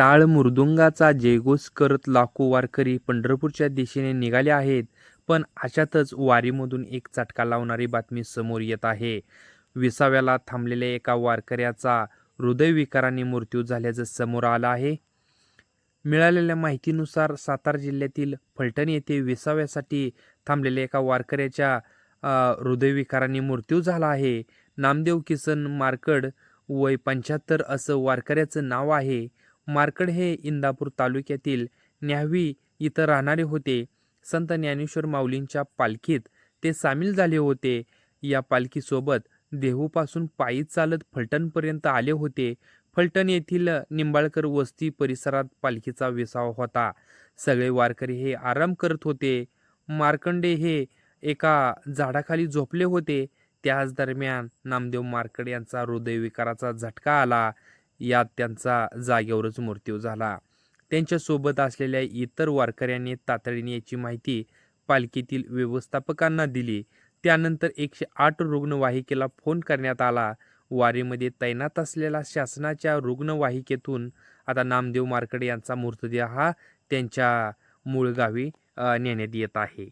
टाळ मृदुंगाचा जयघोष करत लाखो वारकरी पंढरपूरच्या दिशेने निघाले आहेत. पण अशातच वारीमधून एक चटका लावणारी बातमी समोर येत आहे. विसाव्याला थांबलेल्या एका वारकऱ्याचा हृदयविकाराने मृत्यू झाल्याचं समोर आलं आहे. मिळालेल्या माहितीनुसार सातारा जिल्ह्यातील फलटण येथे विसाव्यासाठी थांबलेल्या एका वारकऱ्याच्या हृदयविकाराने मृत्यू झाला आहे. नामदेव किसन मार्कड वय पंच्याहत्तर असं वारकऱ्याचं नाव आहे. मार्कड हे इंदापूर तालुक्यातील न्यावी इथं राहणारे होते. संत ज्ञानेश्वर माऊलींच्या पालखीत ते सामील झाले होते. या पालखीसोबत देहूपासून पायी चालत फलटणपर्यंत आले होते. फलटण येथील निंबाळकर वस्ती परिसरात पालखीचा विसावा होता. सगळे वारकरी हे आराम करत होते. मार्कंडे हे एका झाडाखाली झोपले होते. त्याच दरम्यान नामदेव मार्कड यांचा हृदयविकाराचा झटका आला. यात त्यांचा जागेवरच मृत्यू झाला. त्यांच्यासोबत असलेल्या इतर वारकऱ्यांनी तातडीने याची माहिती पालखीतील व्यवस्थापकांना दिली. त्यानंतर एकशे आठ रुग्णवाहिकेला फोन करण्यात आला. वारीमध्ये तैनात असलेल्या शासनाच्या रुग्णवाहिकेतून आता नामदेव मार्कडे यांचा मृतदेह हा त्यांच्या मूळ गावी नेण्यात येत आहे.